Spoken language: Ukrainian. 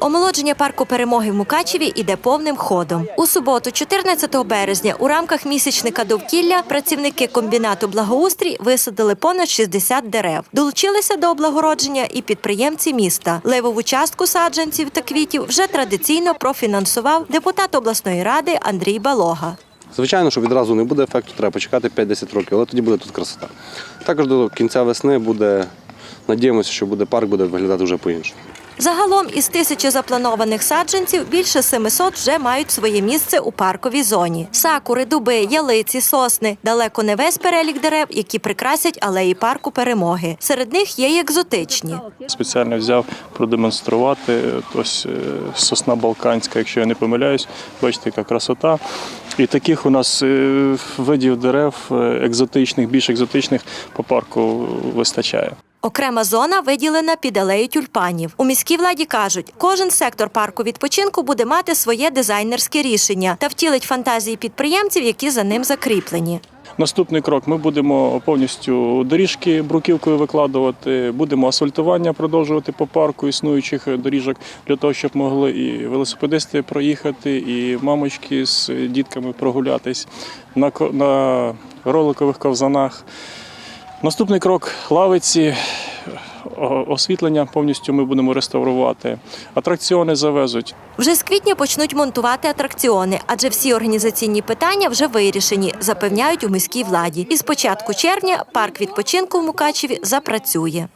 Омолодження парку перемоги в Мукачеві іде повним ходом. У суботу, 14 березня, у рамках місячника довкілля працівники комбінату благоустрій висадили понад 60 дерев. Долучилися до облагородження і підприємці міста. Левову частку саджанців та квітів вже традиційно профінансував депутат обласної ради Андрій Балога. Звичайно, що відразу не буде ефекту, треба почекати 5-10 років, але тоді буде тут красота. Також до кінця весни буде, надіємося, що буде парк буде виглядати вже по-іншому. Загалом із тисячі запланованих саджанців більше 700 вже мають своє місце у парковій зоні. Сакури, дуби, ялиці, сосни далеко не весь перелік дерев, які прикрасять алеї парку перемоги. Серед них є й екзотичні. Спеціально взяв продемонструвати. Ось е, сосна балканська, якщо я не помиляюсь, бачите, яка красота. І таких у нас е, видів дерев е, екзотичних, більш екзотичних по парку вистачає. Окрема зона виділена під алею тюльпанів. У міській владі кажуть, кожен сектор парку відпочинку буде мати своє дизайнерське рішення та втілить фантазії підприємців, які за ним закріплені. Наступний крок: ми будемо повністю доріжки бруківкою викладувати, будемо асфальтування продовжувати по парку існуючих доріжок для того, щоб могли і велосипедисти проїхати, і мамочки з дітками прогулятись на, ко- на роликових ковзанах. Наступний крок лавиці. Освітлення повністю ми будемо реставрувати. Атракціони завезуть. Вже з квітня почнуть монтувати атракціони, адже всі організаційні питання вже вирішені, запевняють у міській владі. І з початку червня парк відпочинку в Мукачеві запрацює.